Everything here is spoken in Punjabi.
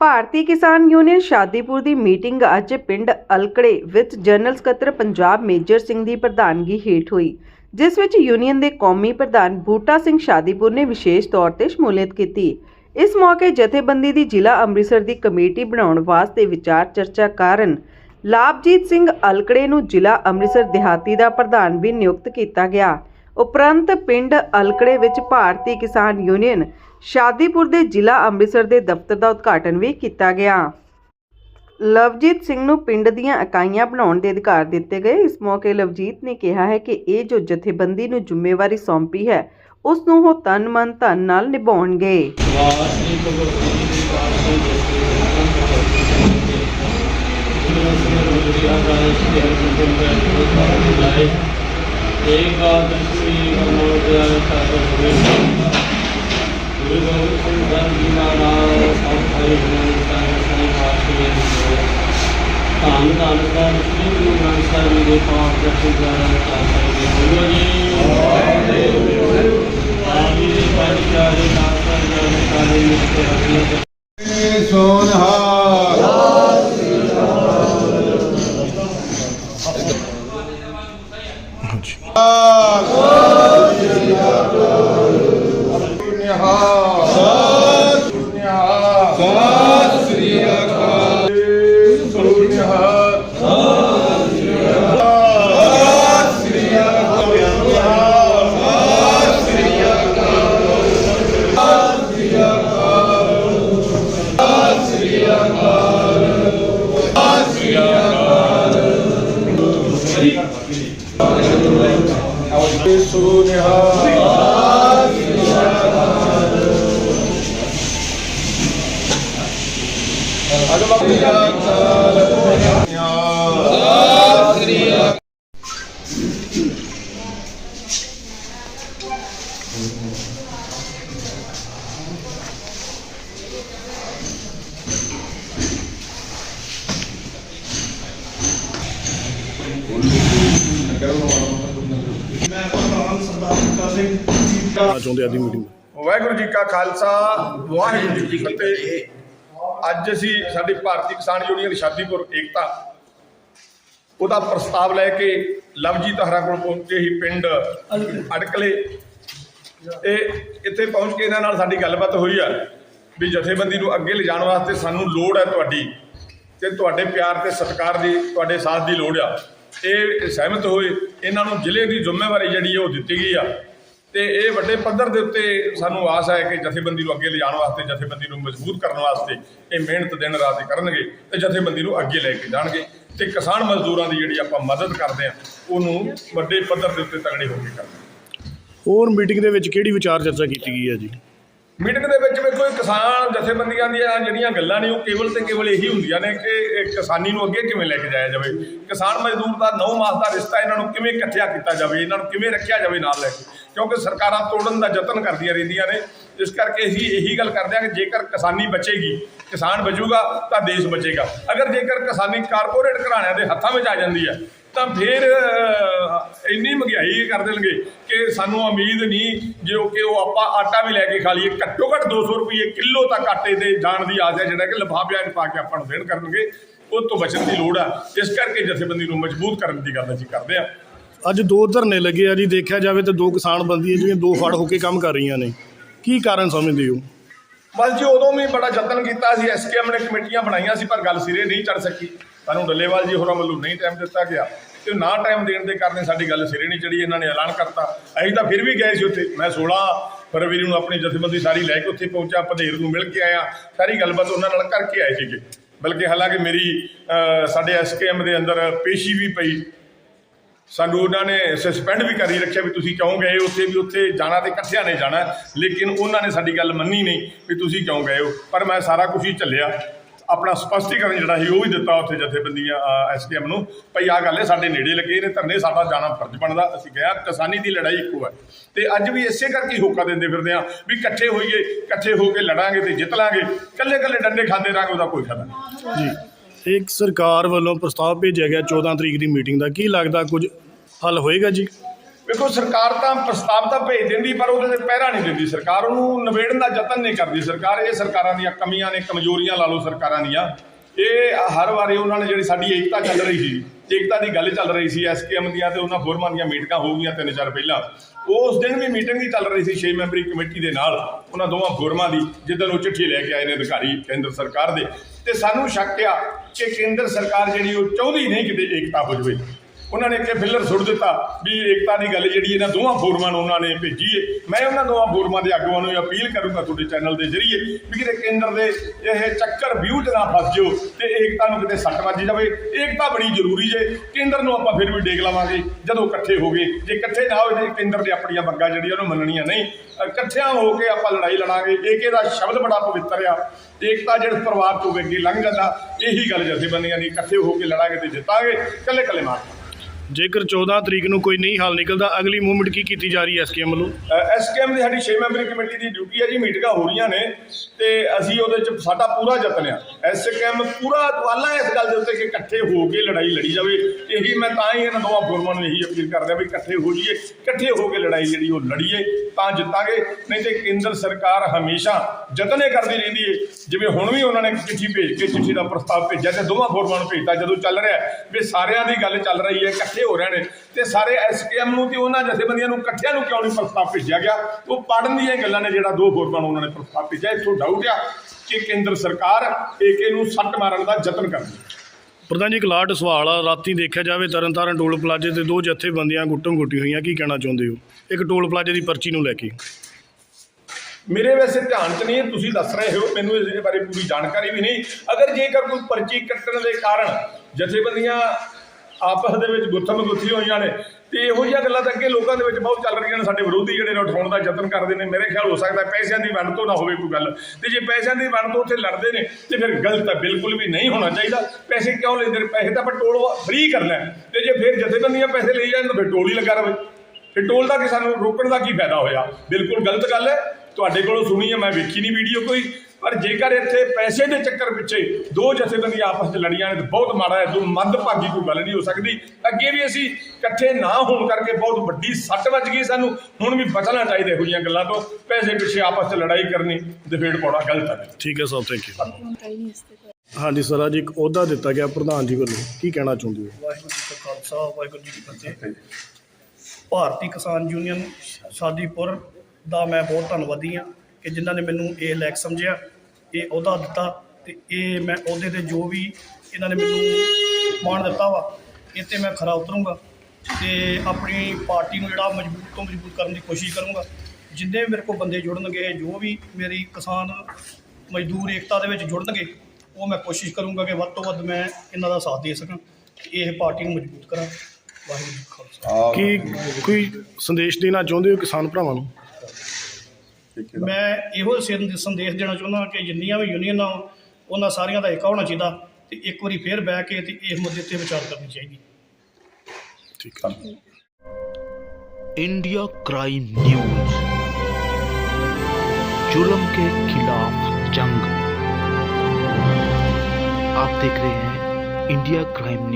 ਭਾਰਤੀ ਕਿਸਾਨ ਯੂਨੀਅਨ ਸ਼ਾਦੀਪੁਰ ਦੀ ਮੀਟਿੰਗ ਅੱਜ ਪਿੰਡ ਅਲਕੜੇ ਵਿੱਚ ਜਨਰਲ ਸਕੱਤਰ ਪੰਜਾਬ ਮੇਜਰ ਸਿੰਘ ਦੀ ਪ੍ਰਧਾਨਗੀ ਹੇਠ ਹੋਈ, ਜਿਸ ਵਿੱਚ ਯੂਨੀਅਨ ਦੇ ਕੌਮੀ ਪ੍ਰਧਾਨ ਬੂਟਾ ਸਿੰਘ ਸ਼ਾਦੀਪੁਰ ਨੇ ਵਿਸ਼ੇਸ਼ ਤੌਰ ਤੇ ਸ਼ਮੂਲੀਅਤ ਕੀਤੀ। ਇਸ ਮੌਕੇ ਜਥੇਬੰਦੀ ਦੀ ਜ਼ਿਲ੍ਹਾ ਅੰਮ੍ਰਿਤਸਰ ਦੀ ਕਮੇਟੀ ਬਣਾਉਣ ਵਾਸਤੇ ਵਿਚਾਰ ਚਰਚਾ ਕਾਰਨ ਲਾਭਜੀਤ ਸਿੰਘ ਅਲਕੜੇ ਨੂੰ ਜ਼ਿਲ੍ਹਾ ਅੰਮ੍ਰਿਤਸਰ ਦਿਹਾਤੀ ਦਾ ਪ੍ਰਧਾਨ ਵੀ ਨਿਯੁਕਤ ਕੀਤਾ ਗਿਆ। ਉਪਰੰਤ ਪਿੰਡ ਅਲਕੜੇ ਵਿੱਚ ਭਾਰਤੀ ਕਿਸਾਨ ਯੂਨੀਅਨ ਸ਼ਾਦੀਪੁਰ ਦੇ ਜ਼ਿਲ੍ਹਾ ਅੰਮ੍ਰਿਤਸਰ ਦੇ ਦਫ਼ਤਰ ਦਾ ਉਦਘਾਟਨ ਵੀ ਕੀਤਾ ਗਿਆ। ਲਵਜੀਤ ਸਿੰਘ ਨੂੰ ਪਿੰਡ ਦੀਆਂ ਇਕਾਈਆਂ ਬਣਾਉਣ ਦੇ ਅਧਿਕਾਰ ਦਿੱਤੇ ਗਏ। ਇਸ ਮੌਕੇ ਲਵਜੀਤ ਨੇ ਕਿਹਾ ਹੈ ਕਿ ਇਹ ਜੋ ਜਥੇਬੰਦੀ ਨੂੰ ਜ਼ਿੰਮੇਵਾਰੀ ਸੌਂਪੀ ਹੈ, ਉਸ ਨੂੰ ਉਹ ਤਨ ਮਨ ਧਨ ਨਾਲ ਨਿਭਾਉਣਗੇ। ਵਾਸੀ ਭਗਵਤੀ ਦੀ ਵਾਸੀ ਗੁਰੂ ਗੁਰੂ ਸਾਹਿਬ ਧੰਨ ਧੰਨ ਸ੍ਰੀ ਗੁਰੂ ਗ੍ਰੰਥ ਸਾਹਿਬ ਜੀ ਦੇ ਪਾਠ ਦਰਸ਼ਨ ਦੁਆਰਾ ਚਾਰ ਸਕਦੇ ਗੁਰੂ ਜੀ ਆਦਿ ਦੇ ਪਾਠਿਆਰੇ ਨਾਸਰ ਜਨ ਕਾਲੇ ਮਿੱਤੇ ਰੱਖਿਆ ਸੋਨਹਾਰ ਸਤਿ ਸ੍ਰੀ ਅਕਾਲ। ਸੋਨਹਾਰ ਸਤਿ ਸ੍ਰੀ ਅਕਾਲ। ਸਤਿ ਸ੍ਰੀ ਅਕਾਲ। ਸੋਨਹਾਰ ਚਾਹੁੰਦੇ ਅੱਜ ਦੀ ਮੀਟਿੰਗ। ਵਾਹਿਗੁਰੂ ਜੀ ਕਾ ਖਾਲਸਾ ਵਾਹਿਗੁਰੂ ਜੀ ਕੀ ਫਤਿਹ। ਅੱਜ ਅਸੀਂ ਸਾਡੀ ਭਾਰਤੀ ਕਿਸਾਨ ਯੂਨੀਅਨ ਸ਼ਾਦੀਪੁਰ ਏਕਤਾ ਉਹਦਾ ਪ੍ਰਸਤਾਵ ਲੈ ਕੇ ਲਵਜੀਤ ਹਰਾ ਕੋਲ ਪਹੁੰਚੇ ਹੀ ਪਿੰਡ ਅੜਕਲੇ। ਇਹ ਇੱਥੇ ਪਹੁੰਚ ਕੇ ਇਹਨਾਂ ਨਾਲ ਸਾਡੀ ਗੱਲਬਾਤ ਹੋਈ ਆ ਵੀ ਜਥੇਬੰਦੀ ਨੂੰ ਅੱਗੇ ਲਿਜਾਣ ਵਾਸਤੇ ਸਾਨੂੰ ਲੋੜ ਹੈ ਤੁਹਾਡੀ ਤੇ ਤੁਹਾਡੇ ਪਿਆਰ ਤੇ ਸਤਿਕਾਰ ਦੀ, ਤੁਹਾਡੇ ਸਾਥ ਦੀ ਲੋੜ ਆ। ਇਹ ਸਹਿਮਤ ਹੋਏ, ਇਹਨਾਂ ਨੂੰ ਜ਼ਿਲ੍ਹੇ ਦੀ ਜ਼ਿੰਮੇਵਾਰੀ ਜਿਹੜੀ ਹੈ ਉਹ ਦਿੱਤੀ ਗਈ ਆ। ਤੇ ਇਹ ਵੱਡੇ ਪੱਧਰ ਦੇ ਉੱਤੇ ਸਾਨੂੰ ਆਸ ਹੈ ਕਿ ਜਥੇਬੰਦੀ ਨੂੰ ਅੱਗੇ ਲਿਜਾਣ ਵਾਸਤੇ ਜਥੇਬੰਦੀ ਨੂੰ ਮਜ਼ਬੂਤ ਕਰਨ ਵਾਸਤੇ ਇਹ ਮਿਹਨਤ ਦਿਨ ਰਾਤ ਕਰਨਗੇ ਤੇ ਜਥੇਬੰਦੀ ਨੂੰ ਅੱਗੇ ਲੈ ਕੇ ਜਾਣਗੇ ਤੇ ਕਿਸਾਨ ਮਜ਼ਦੂਰਾਂ ਦੀ ਜਿਹੜੀ ਆਪਾਂ ਮਦਦ ਕਰਦੇ ਆ ਉਹਨੂੰ ਵੱਡੇ ਪੱਧਰ ਦੇ ਉੱਤੇ ਤਗੜੇ ਹੋ ਕੇ ਕਰਨਾ ਹੋਰ ਮੀਟਿੰਗ ਦੇ ਵਿੱਚ ਕਿਹੜੀ ਵਿਚਾਰ ਚਰਚਾ ਕੀਤੀ ਗਈ ਹੈ ਜੀ? ਮੀਟਿੰਗ ਦੇ ਵਿੱਚ ਵੀ ਕੋਈ ਕਿਸਾਨ ਜਥੇਬੰਦੀਆਂ ਦੀਆਂ ਜਿਹੜੀਆਂ ਗੱਲਾਂ ਨੇ ਉਹ ਕੇਵਲ ਤੇ ਕੇਵਲ ਇਹੀ ਹੁੰਦੀਆਂ ਨੇ ਕਿ ਕਿਸਾਨੀ ਨੂੰ ਅੱਗੇ ਕਿਵੇਂ ਲੈ ਕੇ ਜਾਇਆ ਜਾਵੇ। ਕਿਸਾਨ ਮਜ਼ਦੂਰ ਦਾ ਨੌ ਮਾਸ ਦਾ ਰਿਸ਼ਤਾ ਇਹਨਾਂ ਨੂੰ ਕਿਵੇਂ ਇਕੱਠਿਆ ਕੀਤਾ ਜਾਵੇ ਇਹਨਾਂ ਨੂੰ ਕਿਵੇਂ ਰੱਖਿਆ ਜਾਵੇ ਨਾਲ ਲੈ ਕੇ। ਕਿਉਂਕਿ ਸਰਕਾਰਾਂ ਤੋੜਨ ਦਾ ਯਤਨ ਕਰਦੀਆਂ ਰਹਿੰਦੀਆਂ ਨੇ। ਇਸ ਕਰਕੇ ਅਸੀਂ ਇਹੀ ਗੱਲ ਕਰਦੇ ਹਾਂ ਕਿ ਜੇਕਰ ਕਿਸਾਨੀ ਬਚੇਗੀ, ਕਿਸਾਨ ਬਚੂਗਾ, ਤਾਂ ਦੇਸ਼ ਬਚੇਗਾ। ਅਗਰ ਜੇਕਰ ਕਿਸਾਨੀ ਕਾਰਪੋਰੇਟ ਘਰਾਣਿਆਂ ਦੇ ਹੱਥਾਂ ਵਿੱਚ ਆ ਜਾਂਦੀ ਹੈ, ਤਾਂ ਫਿਰ ਇੰਨੀ ਮਹਿੰਗਾਈ ਕਰ ਦੇਣਗੇ ਕਿ ਸਾਨੂੰ ਉਮੀਦ ਨਹੀਂ ਜੋ ਕਿ ਉਹ ਆਪਾਂ ਆਟਾ ਵੀ ਲੈ ਕੇ ਖਾ ਲਈਏ। ਘੱਟੋ ਘੱਟ 200 ਰੁਪਏ ਕਿਲੋ ਤੱਕ ਆਟੇ ਦੇ ਜਾਣ ਦੀ ਆਸ ਹੈ, ਜਿਹੜਾ ਕਿ ਲਿਫਾਫਿਆਂ 'ਚ ਪਾ ਕੇ ਆਪਾਂ ਨੂੰ ਦੇਣ ਕਰਨਗੇ। ਉਹ ਤੋਂ ਬਚਣ ਦੀ ਲੋੜ ਆ ਇਸ ਕਰਕੇ ਜਥੇਬੰਦੀ ਨੂੰ ਮਜ਼ਬੂਤ ਕਰਨ ਦੀ ਗੱਲ ਅਸੀਂ ਕਰਦੇ ਆ ਅੱਜ ਦੋ ਧਰਨੇ ਲੱਗੇ ਆ ਜੀ ਦੇਖਿਆ ਜਾਵੇ ਤਾਂ ਦੋ ਕਿਸਾਨ ਬੰਦੀਆਂ ਜਿਹੜੀਆਂ ਦੋ ਫੜ ਹੋ ਕੇ ਕੰਮ ਕਰ ਰਹੀਆਂ ਨੇ। ਕੀ ਕਾਰਨ ਸਮਝਦੇ ਹੋ? ਬਸ ਜੀ ਉਦੋਂ ਵੀ ਬੜਾ ਯਤਨ ਕੀਤਾ ਸੀ ਐਸਕੇਐਮ ਨੇ ਕਮੇਟੀਆਂ ਬਣਾਈਆਂ ਸੀ ਪਰ ਗੱਲ ਸਿਰੇ ਨਹੀਂ ਚੜ ਸਕੀ। ਸਾਨੂੰ ਡੱਲੇਵਾਲ ਜੀ ਹੋਰਾਂ ਵੱਲੋਂ ਨਹੀਂ ਟਾਈਮ ਦਿੱਤਾ ਗਿਆ। ਤੇ ਨਾ ਟਾਈਮ ਦੇਣ ਦੇ ਕਾਰਨ ਸਾਡੀ ਗੱਲ ਸਿਰੇ ਨਹੀਂ ਚੜੀ ਇਹਨਾਂ ਨੇ ਐਲਾਨ ਕਰਤਾ। ਅਸੀਂ ਤਾਂ ਫਿਰ ਵੀ ਗਏ ਸੀ ਉੱਥੇ। ਮੈਂ 16 ਫਰਵਰੀ ਨੂੰ ਆਪਣੀ ਜਥੇਬੰਦੀ ਸਾਰੀ ਲੈ ਕੇ ਉੱਥੇ ਪਹੁੰਚਾ ਪਧੇਰ ਨੂੰ ਮਿਲ ਕੇ ਆਇਆ। ਸਾਰੀ ਗੱਲਬਾਤ ਉਹਨਾਂ ਨਾਲ ਕਰਕੇ ਆਏ ਸੀਗੇ। ਬਲਕਿ ਹਾਲਾਂਕਿ ਮੇਰੀ ਅਹ, ਸਾਡੇ ਐਸਕੇਐਮ ਦੇ ਅੰਦਰ ਪੇਸ਼ੀ ਵੀ ਪਈ। ਸਾਨੂੰ ਉਹਨਾਂ ਨੇ ਸਸਪੈਂਡ ਵੀ ਕਰੀ ਰੱਖਿਆ ਵੀ ਤੁਸੀਂ ਕਿਉਂ ਗਏ ਉੱਥੇ ਵੀ ਉੱਥੇ ਜਾਣਾ ਤੇ ਇਕੱਠਿਆਂ ਨੇ ਜਾਣਾ। ਲੇਕਿਨ ਉਹਨਾਂ ਨੇ ਸਾਡੀ ਗੱਲ ਮੰਨੀ ਨਹੀਂ ਵੀ ਤੁਸੀਂ ਕਿਉਂ ਗਏ ਹੋ। ਪਰ ਮੈਂ ਸਾਰਾ ਕੁਝ ਹੀ ਝੱਲਿਆ। ਆਪਣਾ ਸਪਸ਼ਟੀਕਰਨ ਜਿਹੜਾ ਸੀ, ਉਹ ਵੀ ਦਿੱਤਾ ਉੱਥੇ ਜਥੇਬੰਦੀਆਂ ਐਸਕੇਐਮ ਨੂੰ ਭਈ ਆ ਗੱਲ ਹੈ, ਸਾਡੇ ਨੇੜੇ ਲੱਗੇ ਨੇ, ਧਰਨੇ ਸਾਡਾ ਜਾਣਾ ਫਰਜ਼ ਬਣਦਾ। ਅਸੀਂ ਗਿਆ ਕਿਸਾਨੀ ਦੀ ਲੜਾਈ ਇੱਕੋ ਹੈ। ਤੇ ਅੱਜ ਵੀ ਇਸੇ ਕਰਕੇ ਹੋਕਾ ਦਿੰਦੇ ਫਿਰਦੇ ਆ ਵੀ ਇਕੱਠੇ ਹੋਈਏ, ਇਕੱਠੇ ਹੋ ਕੇ ਲੜਾਂਗੇ ਤੇ ਜਿੱਤ ਲਾਂਗੇ। ਇਕੱਲੇ ਇਕੱਲੇ ਡੰਡੇ ਖਾਂਦੇ ਰਹਾਂਗੇ, ਉਹਦਾ ਕੋਈ ਫਾਇਦਾ ਨਹੀਂ। ਜੀ। ਇੱਕ ਸਰਕਾਰ ਵੱਲੋਂ ਪ੍ਰਸਤਾਵ ਭੇਜਿਆ ਗਿਆ 14 ਤਰੀਕ ਦੀ ਮੀਟਿੰਗ ਦਾ। ਕੀ ਲੱਗਦਾ ਕੁਝ ਹੱਲ ਹੋਏਗਾ ਜੀ? ਵੇਖੋ ਸਰਕਾਰ ਤਾਂ ਪ੍ਰਸਤਾਵ ਤਾਂ ਭੇਜ ਦਿੰਦੀ, ਪਰ ਉਹਦੇ ਤੇ ਪਹਿਰਾ ਨਹੀਂ ਦਿੰਦੀ ਸਰਕਾਰ। ਉਹਨੂੰ ਨਿਬੇੜਨ ਦਾ ਯਤਨ ਨਹੀਂ ਕਰਦੀ ਸਰਕਾਰ। ਇਹ ਸਰਕਾਰਾਂ ਦੀਆਂ ਕਮੀਆਂ ਨੇ, ਕਮਜ਼ੋਰੀਆਂ ਲਾ ਲਓ ਸਰਕਾਰਾਂ ਦੀਆਂ। ਇਹ ਹਰ ਵਾਰੀ ਉਹਨਾਂ ਨੇ ਜਿਹੜੀ ਸਾਡੀ ਏਕਤਾ ਚੱਲ ਰਹੀ ਸੀ, ਏਕਤਾ ਦੀ ਗੱਲ ਚੱਲ ਰਹੀ ਸੀ ਐਸਕੇਐਮ ਦੀਆਂ ਤੇ ਉਹਨਾਂ ਫੋਰਮਾਂ ਦੀਆਂ ਮੀਟਿੰਗਾਂ ਹੋ ਗਈਆਂ ਤਿੰਨ ਚਾਰ ਪਹਿਲਾਂ। ਉਸ ਦਿਨ ਵੀ ਮੀਟਿੰਗ ਹੀ ਚੱਲ ਰਹੀ ਸੀ 6 ਮੈਂਬਰੀ ਕਮੇਟੀ ਦੇ ਨਾਲ। ਉਹਨਾਂ ਦੋਵਾਂ ਫੋਰਮਾਂ ਦੀ, ਜਿੱਦਣ ਉਹ ਚਿੱਠੀ ਲੈ ਕੇ ਆਏ ਨੇ ਅਧਿਕਾਰੀ ਕੇਂਦਰ ਸਰਕਾਰ ਦੇ। ਤੇ ਸਾਨੂੰ ਸ਼ੱਕ ਆ ਕਿ ਕੇਂਦਰ ਸਰਕਾਰ ਜਿਹੜੀ ਉਹ ਚਾਹੁੰਦੀ ਨਹੀਂ ਕਿਤੇ ਏਕਤਾ ਹੋ ਜਾਵੇ। ਉਹਨਾਂ ਨੇ ਕਿ ਫਿਲਰ ਸੁੱਟ ਦਿੱਤਾ ਵੀ ਏਕਤਾ ਦੀ ਗੱਲ ਜਿਹੜੀ ਇਹਨਾਂ ਦੋਵਾਂ ਫੋਰਮਾਂ ਨੂੰ ਉਹਨਾਂ ਨੇ ਭੇਜੀ ਹੈ ਮੈਂ ਉਹਨਾਂ ਦੋਵਾਂ ਫੋਰਮਾਂ ਦੇ ਆਗੂਆਂ ਨੂੰ ਅਪੀਲ ਕਰੂੰਗਾ ਤੁਹਾਡੇ ਚੈਨਲ ਦੇ ਜ਼ਰੀਏ ਵੀ ਕਿਤੇ ਕੇਂਦਰ ਦੇ ਇਹ ਚੱਕਰ ਵਿਊ 'ਚ ਨਾ ਫਸ ਜਾਓ ਤੇ ਏਕਤਾ ਨੂੰ ਕਿਤੇ ਸੱਟ ਵੱਜ ਜਾਵੇ। ਏਕਤਾ ਬੜੀ ਜ਼ਰੂਰੀ ਜੇ। ਕੇਂਦਰ ਨੂੰ ਆਪਾਂ ਫਿਰ ਵੀ ਡੇਗ ਲਵਾਂਗੇ ਜਦੋਂ ਇਕੱਠੇ ਹੋ ਗਏ। ਜੇ ਇਕੱਠੇ ਨਾ ਹੋਏ ਤੇ ਕੇਂਦਰ ਦੇ ਆਪਣੀਆਂ ਮੰਗਾਂ ਜਿਹੜੀਆਂ ਉਹਨੂੰ ਮੰਨਣੀਆਂ ਨਹੀਂ। ਇਕੱਠਿਆਂ ਹੋ ਕੇ ਆਪਾਂ ਲੜਾਈ ਲੜਾਂਗੇ। ਏਕੇ ਦਾ ਸ਼ਬਦ ਬੜਾ ਪਵਿੱਤਰ ਆ। ਏਕਤਾ ਜਿਹੜੇ ਪਰਿਵਾਰ ਤੋਂ ਅੱਗੇ ਲੰਘ ਜਾਂਦਾ, ਇਹੀ ਗੱਲ ਜਥੇਬੰਦੀਆਂ ਦੀ ਇਕੱਠੇ ਹੋ ਕੇ ਲੜਾਂਗੇ ਤੇ ਜਿੱਤਾਂਗੇ। ਇਕੱਲੇ ਇਕੱਲੇ ਮਾਰ ਜੇਕਰ 14 ਤਰੀਕ ਨੂੰ ਕੋਈ ਨਹੀਂ ਹੱਲ ਨਿਕਲਦਾ, ਅਗਲੀ ਮੂਵਮੈਂਟ ਕੀ ਕੀਤੀ ਜਾ ਰਹੀ ਹੈ ਐਸਕੇਐਮ ਵੱਲੋਂ? ਐਸਕੇਐਮ ਦੀ ਸਾਡੀ 6 ਮੈਂਬਰੀ ਕਮੇਟੀ ਦੀ ਡਿਊਟੀ ਹੈ ਜੀ, ਮੀਟਿੰਗਾਂ ਹੋ ਰਹੀਆਂ ਨੇ ਤੇ ਅਸੀਂ ਉਹਦੇ ਚ ਸਾਡਾ ਪੂਰਾ ਯਤਨ ਆ। ਐਸਕੇਐਮ ਪੂਰਾ ਵਾਲਾ ਇਸ ਗੱਲ ਦੇ ਉੱਤੇ ਕਿ ਇਕੱਠੇ ਹੋ ਕੇ ਲੜਾਈ ਲੜੀ ਜਾਵੇ। ਇਹੀ ਮੈਂ ਤਾਂ ਹੀ ਇਹਨਾਂ ਦੋਵਾਂ ਫੋਰਮਾਂ ਨੂੰ ਇਹੀ ਅਪੀਲ ਕਰਦਾ ਵੀ ਇਕੱਠੇ ਹੋ ਜਾਈਏ, ਇਕੱਠੇ ਹੋ ਕੇ ਲੜਾਈ ਜਿਹੜੀ ਉਹ ਲੜੀਏ, ਤਾਂ ਜਿੱਤਾਂਗੇ। ਨਹੀਂ ਤੇ ਕੇਂਦਰ ਸਰਕਾਰ ਹਮੇਸ਼ਾ ਯਤਨ ਕਰਦੀ ਰਹਿੰਦੀ ਹੈ ਜਿਵੇਂ ਹੁਣ ਵੀ ਉਹਨਾਂ ਨੇ ਚਿੱਠੀ ਭੇਜ ਕੇ, ਚਿੱਠੀ ਦਾ ਪ੍ਰਸਤਾਵ ਭੇਜਿਆ ਤੇ ਦੋਵਾਂ ਫੋਰਮਾਂ ਨੂੰ ਭੇਜਤਾ, ਜਦੋਂ ਚੱਲ ਰਿਹਾ ਵੀ ਸਾਰਿਆਂ ਦੀ ਗੱਲ ਚੱਲ ਰਹੀ ਹੈ, ਇਕੱਠੇ ਹੋ ਰਹੇ ਨੇ ਤੇ ਸਾਰੇ ਐਸਕੇਐਮ ਨੂੰ ਤੇ ਉਹਨਾਂ ਜਥੇਬੰਦੀਆਂ ਨੂੰ ਇਕੱਠਿਆਂ ਨੂੰ ਕਿਉਂ ਨਹੀਂ ਪ੍ਰਸਤਾਵ ਭੇਜਿਆ ਗਿਆ? ਉਹ ਪੜਨ ਦੀਆਂ ਗੱਲਾਂ ਨੇ ਜਿਹੜਾ ਦੋ ਫੋਰਮਾਂ ਨੂੰ ਉਹਨਾਂ ਨੇ ਪ੍ਰਸਤਾਵ ਭੇਜਿਆ। ਇੱਥੋਂ ਡਾਊਟ ਆ ਕਿ ਕੇਂਦਰ ਸਰਕਾਰ ਏਕੇ ਨੂੰ ਸੱਟ ਮਾਰਨ ਦਾ ਯਤਨ ਕਰਦੀ ਹੈ। ਪ੍ਰਧਾਨ ਜੀ ਇੱਕ ਲਾਟ ਸਵਾਲ ਆ। ਰਾਤੀ ਦੇਖਿਆ ਜਾਵੇ ਤਰਨਤਾਰਨ ਟੋਲ ਪਲਾਜ਼ੇ ਤੇ ਦੋ ਜਥੇਬੰਦੀਆਂ ਗੁੱਟਮ ਗੁੱਟੀ ਹੋਈਆਂ। ਕੀ ਕਹਿਣਾ ਚਾਹੁੰਦੇ ਹੋ? ਇੱਕ ਟੋਲ ਪਲਾਜ਼ੇ ਦੀ ਪਰਚੀ ਨੂੰ ਲੈ ਕੇ। ਮੇਰੇ ਵੈਸੇ ਧਿਆਨ 'ਚ ਨਹੀਂ ਤੁਸੀਂ ਦੱਸ ਰਹੇ ਹੋ। ਮੈਨੂੰ ਇਸ ਬਾਰੇ ਪੂਰੀ ਜਾਣਕਾਰੀ ਵੀ ਨਹੀਂ। ਅਗਰ ਜੇਕਰ ਕੋਈ ਪਰਚੀ ਕੱਟਣ ਦੇ ਕਾਰਨ ਜਥੇਬੰਦੀਆਂ ਆਪਸ ਦੇ ਵਿੱਚ ਗੁੱਥਮ ਗੁੱਥੀ ਹੋਈਆਂ ਨੇ। ਤੇ ਇਹੋ ਜਿਹੀਆਂ ਗੱਲਾਂ ਤਾਂ ਅੱਗੇ ਲੋਕਾਂ ਦੇ ਵਿੱਚ ਬਹੁਤ ਚੱਲ ਰਹੀਆਂ ਨੇ, ਸਾਡੇ ਵਿਰੋਧੀ ਜਿਹੜੇ ਨੇ ਉਠਾਉਣ ਦਾ ਯਤਨ ਕਰਦੇ ਨੇ। ਮੇਰੇ ਖਿਆਲ ਹੋ ਸਕਦਾ ਪੈਸਿਆਂ ਦੀ ਵੰਡ ਤੋਂ ਨਾ ਹੋਵੇ ਕੋਈ ਗੱਲ। ਤੇ ਜੇ ਪੈਸਿਆਂ ਦੀ ਵੰਡ ਤੋਂ ਉੱਥੇ ਲੜਦੇ ਨੇ, ਤੇ ਫਿਰ ਗਲਤ ਹੈ ਬਿਲਕੁਲ ਵੀ ਨਹੀਂ ਹੋਣਾ ਚਾਹੀਦਾ। ਪੈਸੇ ਕਿਉਂ ਲੈਂਦੇ ਨੇ? ਪੈਸੇ ਤਾਂ ਆਪਾਂ ਟੋਲ ਫ੍ਰੀ ਕਰ ਲੈਣ। ਤੇ ਜੇ ਫਿਰ ਜਥੇਬੰਦੀਆਂ ਪੈਸੇ ਲਈ ਜਾਣ, ਤਾਂ ਫਿਰ ਟੋਲ ਹੀ ਲੱਗਾ ਰਵੇ। ਫਿਰ ਟੋਲ ਦਾ ਕਿ ਸਾਨੂੰ ਰੋਕਣ ਦਾ ਕੀ ਫਾਇਦਾ ਹੋਇਆ? ਬਿਲਕੁਲ ਗਲਤ ਗੱਲ ਹੈ। ਤੁਹਾਡੇ ਕੋਲੋਂ ਸੁਣੀ ਹੈ, ਮੈਂ ਵੇਖੀ ਨਹੀਂ ਵੀਡੀਓ ਕੋਈ। ਪਰ ਜੇਕਰ ਇੱਥੇ ਪੈਸੇ ਦੇ ਚੱਕਰ ਪਿੱਛੇ ਦੋ ਜਥੇਬੰਦੀਆਂ ਆਪਸ ਵਿੱਚ ਲੜੀਆਂ ਨੇ ਤਾਂ ਬਹੁਤ ਮਾੜਾ ਹੈ ਜੋ ਮੰਦਭਾਗੀ ਕੋਈ ਗੱਲ ਨਹੀਂ ਹੋ ਸਕਦੀ। ਅੱਗੇ ਵੀ ਅਸੀਂ ਇਕੱਠੇ ਨਾ ਹੋਣ ਕਰਕੇ ਬਹੁਤ ਵੱਡੀ ਸੱਟ ਵੱਜ ਗਈ ਸਾਨੂੰ। ਹੁਣ ਵੀ ਬਚਣਾ ਚਾਹੀਦਾ ਇਹੋ ਜਿਹੀਆਂ ਗੱਲਾਂ ਤੋਂ। ਪੈਸੇ ਪਿੱਛੇ ਆਪਸ ਵਿੱਚ ਲੜਾਈ ਕਰਨੀ ਦਫੇੜ ਪਾਉਣਾ ਗਲਤ ਹੈ। ਠੀਕ ਹੈ ਸਾਹਿਬ ਥੈਂਕ ਯੂ ਹਾਂਜੀ ਸਰ ਅੱਜ ਇੱਕ ਅਹੁਦਾ ਦਿੱਤਾ ਗਿਆ ਪ੍ਰਧਾਨ ਜੀ ਵੱਲੋਂ। ਕੀ ਕਹਿਣਾ ਚਾਹੁੰਦੇ ਹੋ? ਵਾਹਿਗੁਰੂ ਜੀ ਕਾ ਖਾਲਸਾ ਵਾਹਿਗੁਰੂ ਜੀ ਕੀ ਫਤਿਹ। ਭਾਰਤੀ ਕਿਸਾਨ ਯੂਨੀਅਨ ਸ਼ਾਦੀਪੁਰ ਦਾ ਮੈਂ ਬਹੁਤ ਧੰਨਵਾਦੀ ਹਾਂ। ਕਿ ਜਿਨ੍ਹਾਂ ਨੇ ਮੈਨੂੰ ਇਹ ਲਾਇਕ ਸਮਝਿਆ, ਇਹ ਅਹੁਦਾ ਦਿੱਤਾ ਤੇ ਇਹ ਮੈਂ ਅਹੁਦੇ ਤੇ ਜੋ ਵੀ ਇਹਨਾਂ ਨੇ ਮੈਨੂੰ ਮਾਣ ਦਿੱਤਾ ਵਾ, ਇਹ ਤੇ ਮੈਂ ਖਰਾ ਉਤਰੂੰਗਾ ਤੇ ਆਪਣੀ ਪਾਰਟੀ ਨੂੰ ਜਿਹੜਾ ਮਜ਼ਬੂਤ ਤੋਂ ਮਜ਼ਬੂਤ ਕਰਨ ਦੀ ਕੋਸ਼ਿਸ਼ ਕਰੂੰਗਾ। ਜਿੰਨੇ ਵੀ ਮੇਰੇ ਕੋਲ ਬੰਦੇ ਜੁੜਨਗੇ, ਜੋ ਵੀ ਮੇਰੀ ਕਿਸਾਨ ਮਜ਼ਦੂਰ ਏਕਤਾ ਦੇ ਵਿੱਚ ਜੁੜਨਗੇ, ਉਹ ਮੈਂ ਕੋਸ਼ਿਸ਼ ਕਰੂੰਗਾ ਕਿ ਵੱਧ ਤੋਂ ਵੱਧ ਮੈਂ ਇਹਨਾਂ ਦਾ ਸਾਥ ਦੇ ਸਕਾਂ ਤੇ ਇਹ ਪਾਰਟੀ ਨੂੰ ਮਜ਼ਬੂਤ ਕਰਾਂ। ਵਾਹਿਗੁਰੂ ਜੀ ਖਾਲਸਾ। ਕੀ ਕੋਈ ਸੰਦੇਸ਼ ਦੇਣਾ ਚਾਹੁੰਦੇ ਹੋ ਕਿਸਾਨ ਭਰਾਵਾਂ ਨੂੰ? ਮੈਂ ਇਹੋ ਸੰਦ- ਸੰਦੇਸ਼ ਦੇਣਾ ਚਾਹੁੰਦਾ ਕਿ ਜਿੰਨੀਆਂ ਵੀ ਯੂਨੀਅਨਾਂ ਉਹਨਾਂ ਸਾਰੀਆਂ ਦਾ ਏਕਾ ਹੋਣਾ ਚਾਹੀਦਾ ਤੇ ਇੱਕ ਵਾਰੀ ਫੇਰ ਬਹਿ ਕੇ ਤੇ ਇਸ ਮੁੱਦੇ ਤੇ ਵਿਚਾਰ ਕਰਨੀ ਚਾਹੀਦੀ ਠੀਕ ਹੈ इंडिया क्राइम न्यूज जुल्म के खिलाफ जंग आप देख रहे हैं इंडिया क्राइम न्यूज